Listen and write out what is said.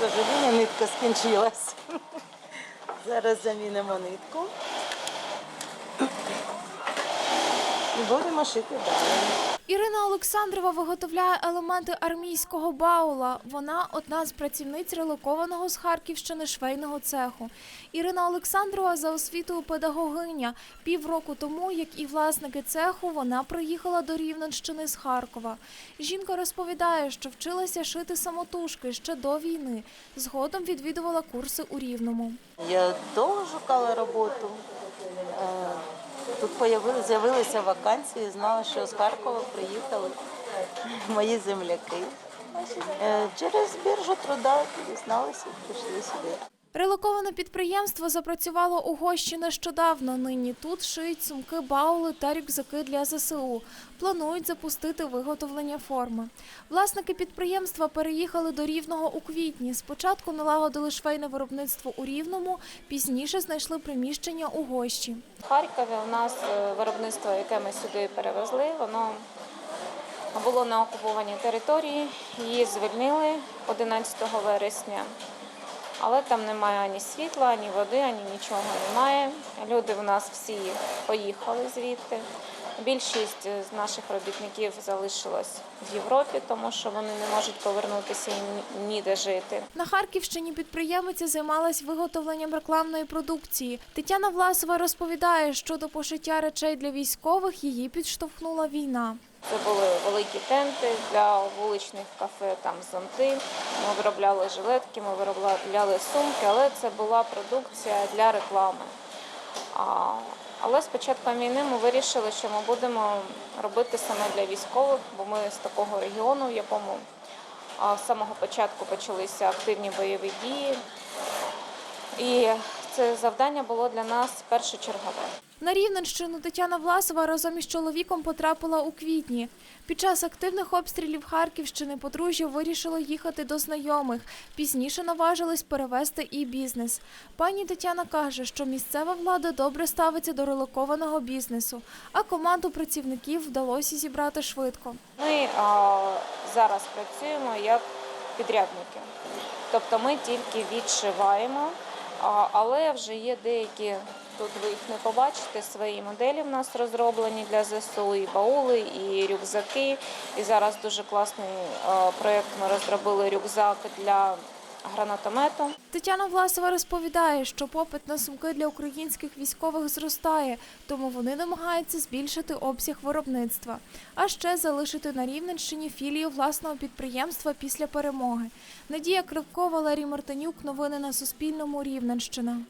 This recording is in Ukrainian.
сожалению, нитка скінчилась. Зараз замінимо нитку. І будемо шити далі. Ірина Олександрова виготовляє елементи армійського баула. Вона одна з працівниць релокованого з Харківщини швейного цеху. Ірина Олександрова за освітою педагогиня. Півроку тому, як і власники цеху, вона приїхала до Рівненщини з Харкова. Жінка розповідає, що вчилася шити самотужки ще до війни. Згодом відвідувала курси у Рівному. Я довго шукала роботу. Тут з'явилися вакансії, знала, що з Харкова приїхали мої земляки. Е, Через біржу труда дізналися і прийшли сюди. Релоковане підприємство запрацювало у Гощі нещодавно. Нині тут шиють сумки, баули та рюкзаки для ЗСУ. Планують запустити виготовлення форми. Власники підприємства переїхали до Рівного у квітні. Спочатку налагодили швейне виробництво у Рівному, пізніше знайшли приміщення у Гощі. В Харкові у нас е, виробництво, яке ми сюди перевезли, воно було на окупованій території. Її звільнили 11 вересня. Але там немає ані світла, ані води, ані нічого немає. Люди в нас всі поїхали звідти. Більшість з наших робітників залишилась в Європі, тому що вони не можуть повернутися і ніде жити. На Харківщині підприємиця займалась виготовленням рекламної продукції. Тетяна Власова розповідає, що до пошиття речей для військових її підштовхнула війна. Це були великі тенти для вуличних кафе, там зонти. Ми виробляли жилетки, ми виробляли сумки, але це була продукція для реклами. Але з початком війни ми вирішили, що ми будемо робити саме для військових, бо ми з такого регіону, в якому з самого початку почалися активні бойові дії. І завдання було для нас першочергове. На Рівненщину Тетяна Власова разом із чоловіком потрапила у квітні. Під час активних обстрілів Харківщини подружжя вирішило їхати до знайомих. Пізніше наважились перевести і бізнес. Пані Тетяна каже, що місцева влада добре ставиться до релокованого бізнесу, а команду працівників вдалося зібрати швидко. Ми а, зараз працюємо як підрядники, тобто ми тільки відшиваємо, але вже є деякі. Тут ви їх не побачите. Свої моделі в нас розроблені для ЗСУ, і баули, і рюкзаки. І зараз дуже класний проєкт. Ми розробили рюкзак для гранатомету. Тетяна Власова розповідає, що попит на сумки для українських військових зростає, тому вони намагаються збільшити обсяг виробництва, а ще залишити на Рівненщині філію власного підприємства після перемоги. Надія Кривко, Валерій Мартинюк. Новини на Суспільному. Рівненщина.